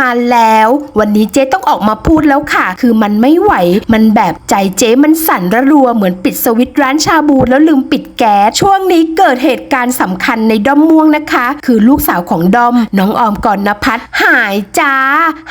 มาแล้ว วันนี้เจ๊ต้องออกมาพูดแล้วค่ะ คือมันไม่ไหว มันแบบใจเจ๊มันสั่นระรัวเหมือนปิดสวิตช์ร้านชาบูแล้วลืมปิดแก๊สช่วงนี้เกิดเหตุการณ์สำคัญในด้อมม่วงนะคะ คือลูกสาวของด้อม น้องออมก่อนนพัฒน์หายจ้า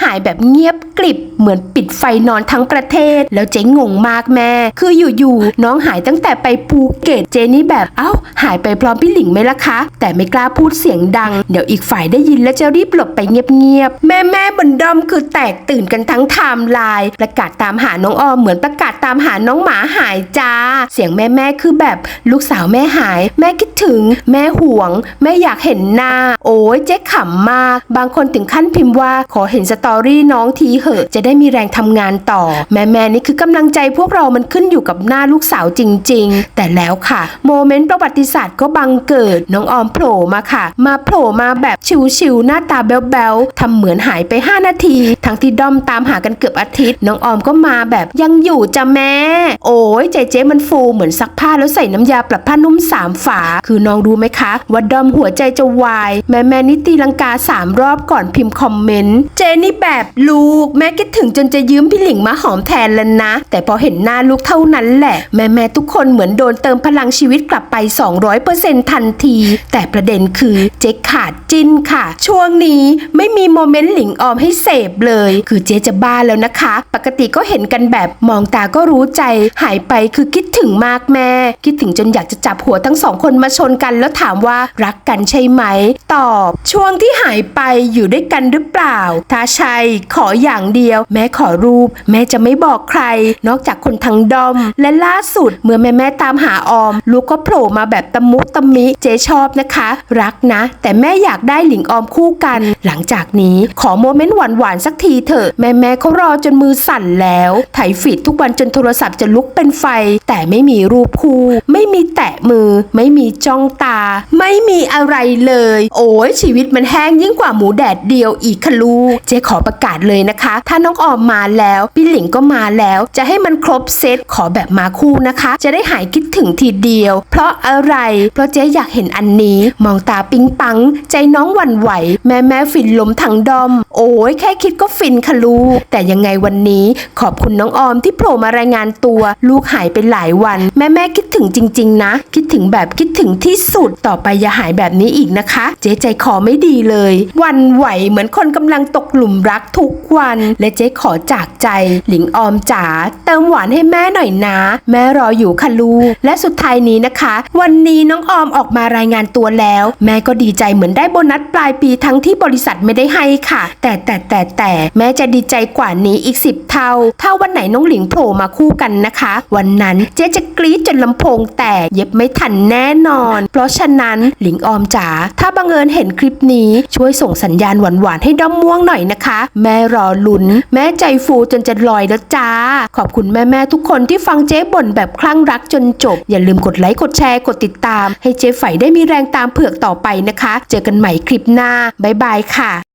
หายแบบเงียบกริบ เหมือนปิดไฟนอนทั้งประเทศ แล้วเจ๊งงมากแม่ คืออยู่ๆน้องหายตั้งแต่ไปภูเก็ตเจนี่แบบเอ้า หายไปพร้อมพี่หลิงไหมล่ะคะ แต่ไม่กล้าพูดเสียงดัง เดี๋ยวอีกฝ่ายได้ยินแล้วจะรีบหลบไปเงียบๆแม่แม่บนดอมคือแตกตื่นกันทั้งไทม์ไลน์ประกาศตามหาน้องออมเหมือนประกาศตามหาน้องหมาหายจ้า เสียงแม่แม่คือแบบลูกสาวแม่หาย แม่คิดถึง แม่ห่วง แม่อยากเห็นหน้า โอ้ยเจ๊ขำมาก บางคนถึงขั้นพิมพ์ว่าขอเห็นสตอรี่น้องทีเหอะ จะได้มีแรงทำงานต่อ แม่แม่นี่คือกำลังใจพวกเรามันขึ้นอยู่กับหน้าลูกสาวจริง ๆ แต่แล้วค่ะ โมเมนต์ประวัติศาสตร์ก็บังเกิดน้องออมโผล่มาค่ะ มาโผล่มาแบบชิวๆหน้าตาแบ๊วๆทำเหมือนหายไป 5 นาที ทั้งที่ด้อมตามหากันเกือบอาทิตย์ น้องออมก็มาแบบยังอยู่จ้ะแม่ โอ้ยใจเจ๊มันฟูเหมือนซักผ้าแล้วใส่น้ำยาปรับผ้านุ่มสามฝา คือน้องรู้ไหมคะ ว่าด้อมหัวใจจะวาย แม่แม่นิตีลังกาสามรอบก่อนพิมพ์คอมเมนต์เจนี่แบบลูก แม่คิดถึงจนจะยืมพี่หลิงมาหอมแทนแล้วนะ แต่พอเห็นหน้าลูกเท่านั้นแหละ แม่แม่ทุกคนเหมือนโดนเติมพลังชีวิตกลับไป 200%ทันที แต่ประเด็นคือเจ๊ขาดจิ้นค่ะ ช่วงนี้ไม่มีโมเมนต์หลิงออมให้เสพเลย คือเจ๊จะบ้าแล้วนะคะ ปกติก็เห็นกันแบบมองตาก็รู้ใจ หายไปคือคิดถึงมากแม่ คิดถึงจนอยากจะจับหัวทั้งสองคนมาชนกันแล้วถามว่ารักกันใช่ไหม ตอบ ช่วงที่หายไปอยู่ด้วยกันหรือเปล่า ถ้าใช่ขออย่างเดียว แม่ขอรูป แม่จะไม่บอกใคร นอกจากคนทั้งดอม และล่าสุดเมื่อแม่แม่ตามหาออม ลูกก็โผล่มาแบบตะมุตะมิ เจ๊ชอบนะคะ รักนะ แต่แม่อยากได้หลิงออมคู่กัน หลังจากนี้ขขอโมเมนต์หวานๆสักทีเถอะ แม่แม่เขารอจนมือสั่นแล้วไถฟีดทุกวันจนโทรศัพท์จะลุกเป็นไฟ แต่ไม่มีรูปคู่ ไม่มีแตะมือ ไม่มีจ้องตา ไม่มีอะไรเลย โอ้ยชีวิตมันแห้งยิ่งกว่าหมูแดดเดียวอีกค่ะลูกเจ๊ขอประกาศเลยนะคะ ถ้าน้องออมมาแล้ว พี่หลิงก็มาแล้ว จะให้มันครบเซตขอแบบมาคู่นะคะ จะได้หายคิดถึงทีเดียว เพราะอะไร เพราะเจ๊อยากเห็นอันนี้ มองตาปิ๊งปัง ใจน้องหวั่นไหว แม่แม่ฟินลมทั้งดอม โอ้ยแค่คิดก็ฟินค่ะลูก แต่ยังไงวันนี้ขอบคุณน้องออมที่โผล่มารายงานตัว ลูกหายไปหลายวัน แม่แม่คิดถึงจริง ๆ นะ คิดถึงแบบคิดถึงที่สุดต่อไปอย่าหายแบบนี้อีกนะคะ เจ๊ใจคอไม่ดีเลย วันไหวเหมือนคนกำลังตกหลุมรักทุกวัน และเจ๊ขอจากใจ หลิงออมจ๋าเติมหวานให้แม่หน่อยนะ แม่รออยู่ค่ะลูก และสุดท้ายนี้นะคะ วันนี้น้องออมออกมารายงานตัวแล้ว แม่ก็ดีใจเหมือนได้โบนัสปลายปีทั้งที่บริษัทไม่ได้ให้ค่ะค่ะ แต่แต่แต่แต่แม่จะดีใจกว่านี้อีกสิบเท่า ถ้าวันไหนน้องหลิงโผล่มาคู่กันนะคะ วันนั้นเจ๊จะกรี๊ดจนลำโพงแตกเย็บไม่ทันแน่นอน เพราะฉะนั้นหลิงออมจ๋าถ้าบังเอิญเห็นคลิปนี้ช่วยส่งสัญญาณหวานๆให้ด้อมม่วงหน่อยนะคะ แม่รอลุ้น แม่ใจฟูจนจะลอยแล้วจ้า ขอบคุณแม่ๆทุกคนที่ฟังเจ๊บ่นแบบคลั่งรักจนจบ อย่าลืมกดไลค์กดแชร์กดติดตาม ให้เจ๊ไฝได้มีแรงตามเผือกต่อไปนะคะ เจอกันใหม่คลิปหน้าบ๊ายบายค่ะ